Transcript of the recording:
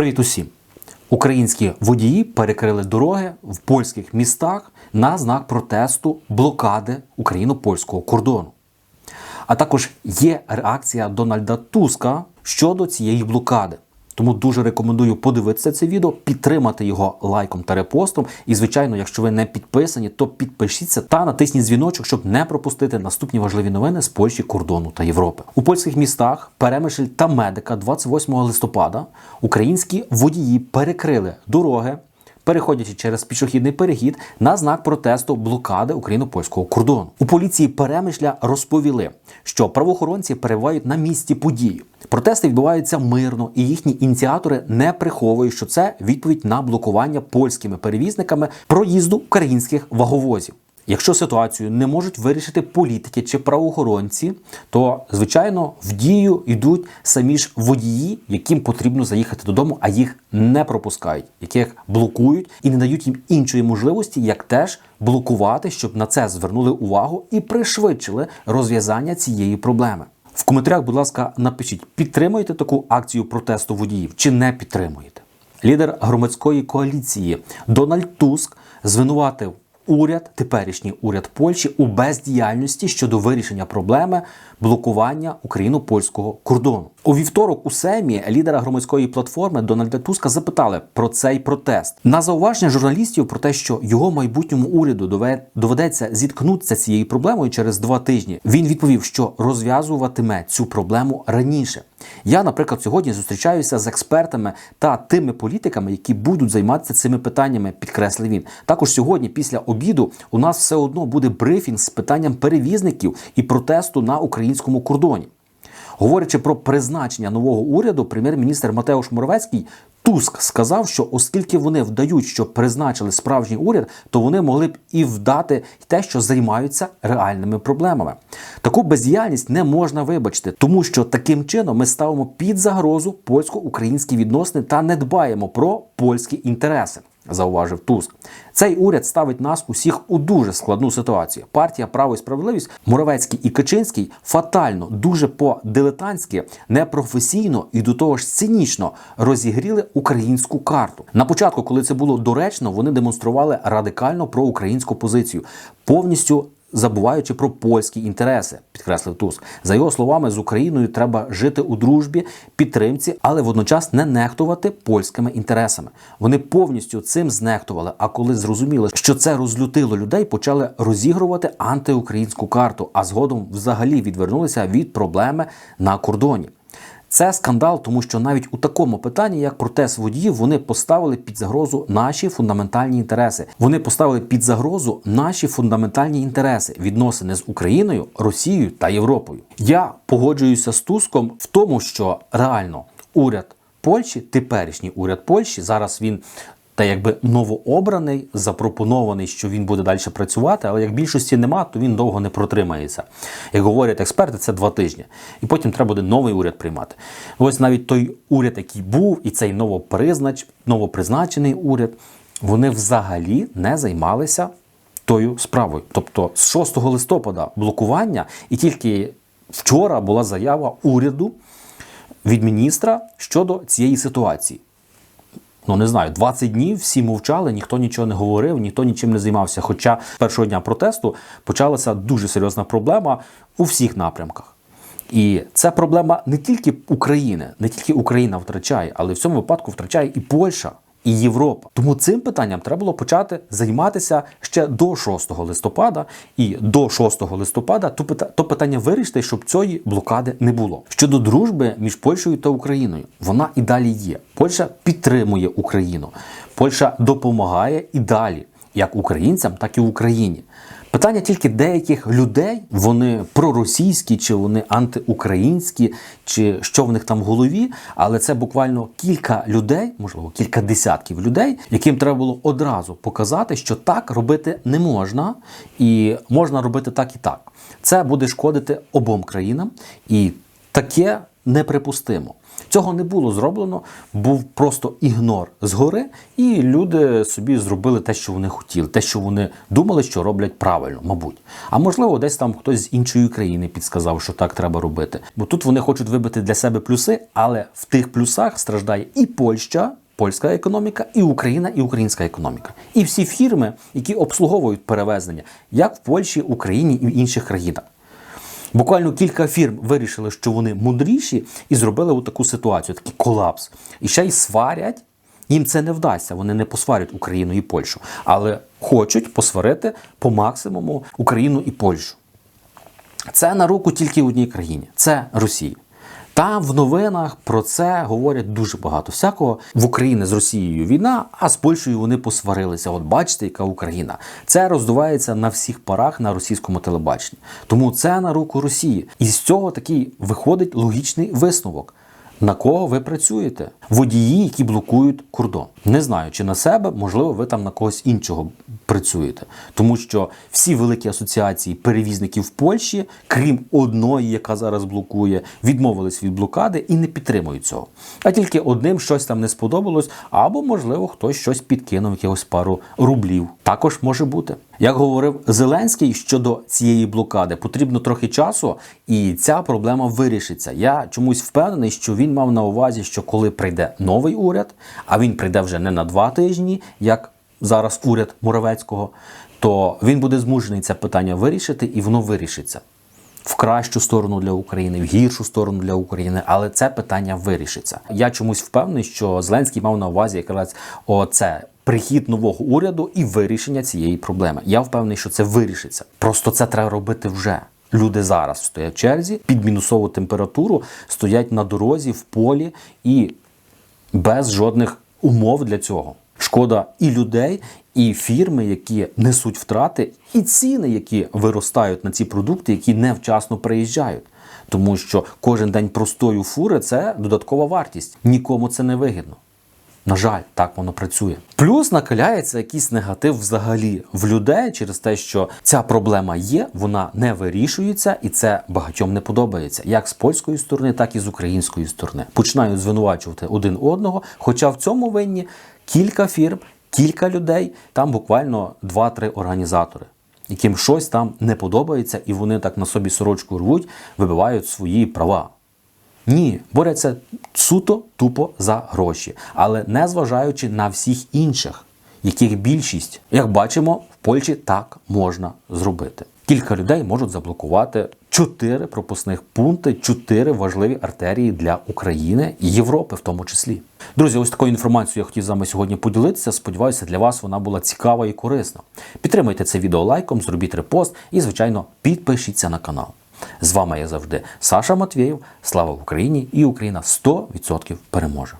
Привіт усім! Українські водії перекрили дороги в польських містах на знак протесту блокади україно-польського кордону. А також є реакція Дональда Туска щодо цієї блокади. Тому дуже рекомендую подивитися це відео, підтримати його лайком та репостом. І, звичайно, якщо ви не підписані, то підпишіться та натисніть дзвіночок, щоб не пропустити наступні важливі новини з Польщі, кордону та Європи. У польських містах Перемишль та Медика 28 листопада українські водії перекрили дороги. Переходячи через пішохідний перехід на знак протесту блокади україно-польського кордону, у поліції Перемишля розповіли, що правоохоронці перебувають на місці події. Протести відбуваються мирно, і їхні ініціатори не приховують, що це відповідь на блокування польськими перевізниками проїзду українських ваговозів. Якщо ситуацію не можуть вирішити політики чи правоохоронці, то звичайно в дію йдуть самі ж водії, яким потрібно заїхати додому, а їх не пропускають, яких блокують і не дають їм іншої можливості, як теж блокувати, щоб на це звернули увагу і пришвидшили розв'язання цієї проблеми. В коментарях, будь ласка, напишіть, підтримуєте таку акцію протесту водіїв чи не підтримуєте. Лідер громадської коаліції Дональд Туск звинуватив уряд, теперішній уряд Польщі у бездіяльності щодо вирішення проблеми блокування україно-польського кордону. У вівторок у Семі лідера громадської платформи Дональда Туска запитали про цей протест на зауваження журналістів про те, що його майбутньому уряду доведеться зіткнутися цією проблемою через два тижні. Він відповів, що розв'язуватиме цю проблему раніше. Я, наприклад, сьогодні зустрічаюся з експертами та тими політиками, які будуть займатися цими питаннями, підкреслив він. Також сьогодні, після обіду, у нас все одно буде брифінг з питанням перевізників і протесту на українському кордоні. Говорячи про призначення нового уряду, прем'єр-міністр Матеуш Моровецький Туск сказав, що оскільки вони вдають, що призначили справжній уряд, то вони могли б і вдати те, що займаються реальними проблемами. Таку бездіяльність не можна вибачити, тому що таким чином ми ставимо під загрозу польсько-українські відносини та не дбаємо про польські інтереси. Зауважив Туск. Цей уряд ставить нас усіх у дуже складну ситуацію. Партія Право і справедливість Моровецький і Кичинський фатально, дуже по-дилетантськи, непрофесійно і до того ж цинічно розігріли українську карту. На початку, коли це було доречно, вони демонстрували радикально проукраїнську позицію, повністю забуваючи про польські інтереси, підкреслив Туск. За його словами, з Україною треба жити у дружбі, підтримці, але водночас не нехтувати польськими інтересами. Вони повністю цим знехтували. А коли зрозуміли, що це розлютило людей, почали розігрувати антиукраїнську карту, а згодом взагалі відвернулися від проблеми на кордоні. Це скандал, тому що навіть у такому питанні, як протест водіїв, вони поставили під загрозу наші фундаментальні інтереси. Вони поставили під загрозу наші фундаментальні інтереси відносини з Україною, Росією та Європою. Я погоджуюся з Туском в тому, що реально уряд Польщі, теперішній уряд Польщі, зараз він. Та якби новообраний, запропонований, що він буде далі працювати, але як більшості нема, то він довго не протримається. Як говорять експерти, це два тижні. І потім треба буде новий уряд приймати. Ось навіть той уряд, який був, і цей новопризнач, новопризначений уряд, вони взагалі не займалися тою справою. Тобто з 6 листопада блокування, і тільки вчора була заява уряду від міністра щодо цієї ситуації ну не знаю, 20 днів всі мовчали, ніхто нічого не говорив, ніхто нічим не займався. Хоча першого дня протесту почалася дуже серйозна проблема у всіх напрямках. І це проблема не тільки України, не тільки Україна втрачає, але в цьому випадку втрачає і Польща. І Європа. Тому цим питанням треба було почати займатися ще до 6 листопада, і до 6 листопада то, пита- то питання вирішити, щоб цієї блокади не було. Щодо дружби між Польщею та Україною, вона і далі є. Польща підтримує Україну, Польща допомагає і далі, як українцям, так і Україні. Питання тільки деяких людей, вони проросійські, чи вони антиукраїнські, чи що в них там в голові, але це буквально кілька людей, можливо, кілька десятків людей, яким треба було одразу показати, що так робити не можна, і можна робити так і так. Це буде шкодити обом країнам, і таке неприпустимо. Цього не було зроблено, був просто ігнор згори, і люди собі зробили те, що вони хотіли, те, що вони думали, що роблять правильно, мабуть. А можливо, десь там хтось з іншої країни підсказав, що так треба робити. Бо тут вони хочуть вибити для себе плюси, але в тих плюсах страждає і Польща. Польська економіка, і Україна, і українська економіка, і всі фірми, які обслуговують перевезення, як в Польщі, Україні і в інших країнах. Буквально кілька фірм вирішили, що вони мудріші, і зробили таку ситуацію, такий колапс. І ще й сварять. Їм це не вдасться, вони не посварять Україну і Польщу, але хочуть посварити по максимуму Україну і Польщу. Це на руку тільки одній країні це Росії. Там в новинах про це говорять дуже багато. Всякого в Україні з Росією війна, а з Польщею вони посварилися. От бачите, яка Україна. Це роздувається на всіх парах на російському телебаченні. Тому це на руку Росії. І з цього такий виходить логічний висновок. На кого ви працюєте? Водії, які блокують кордон. Не знаю, чи на себе, можливо, ви там на когось іншого працюєте. Тому що всі великі асоціації перевізників в Польщі, крім одної, яка зараз блокує, відмовились від блокади і не підтримують цього. А тільки одним щось там не сподобалось, або, можливо, хтось щось підкинув, якихось пару рублів. Також може бути. Як говорив Зеленський щодо цієї блокади, потрібно трохи часу, і ця проблема вирішиться. Я чомусь впевнений, що він мав на увазі, що коли прийде новий уряд, а він прийде вже не на два тижні, як зараз уряд Муравецького, то він буде змушений це питання вирішити, і воно вирішиться. В кращу сторону для України, в гіршу сторону для України, але це питання вирішиться. Я чомусь впевнений, що Зеленський мав на увазі якраз оце прихід нового уряду і вирішення цієї проблеми. Я впевнений, що це вирішиться. Просто це треба робити вже. Люди зараз стоять в черзі під мінусову температуру, стоять на дорозі, в полі і без жодних умов для цього. Шкода і людей, і фірми, які несуть втрати, і ціни, які виростають на ці продукти, які невчасно приїжджають. Тому що кожен день простою фури це додаткова вартість. Нікому це не вигідно. На жаль, так воно працює. Плюс накаляється якийсь негатив взагалі в людей через те, що ця проблема є, вона не вирішується, і це багатьом не подобається, як з польської сторони, так і з української сторони. Починають звинувачувати один одного. Хоча в цьому винні кілька фірм, кілька людей, там буквально 2-3 організатори. Яким щось там не подобається, і вони так на собі сорочку рвуть, вибивають свої права. Ні, борються суто тупо за гроші, але не зважаючи на всіх інших, яких більшість, як бачимо, в Польщі так можна зробити. Кілька людей можуть заблокувати чотири пропускних пункти, чотири важливі артерії для України і Європи, в тому числі. Друзі, ось такою інформацією я хотів з вами сьогодні поділитися. Сподіваюся, для вас вона була цікава і корисна. Підтримайте це відео лайком, зробіть репост і, звичайно, підпишіться на канал. З вами я завжди Саша Матвєєв. Слава Україні! І Україна 100% переможе!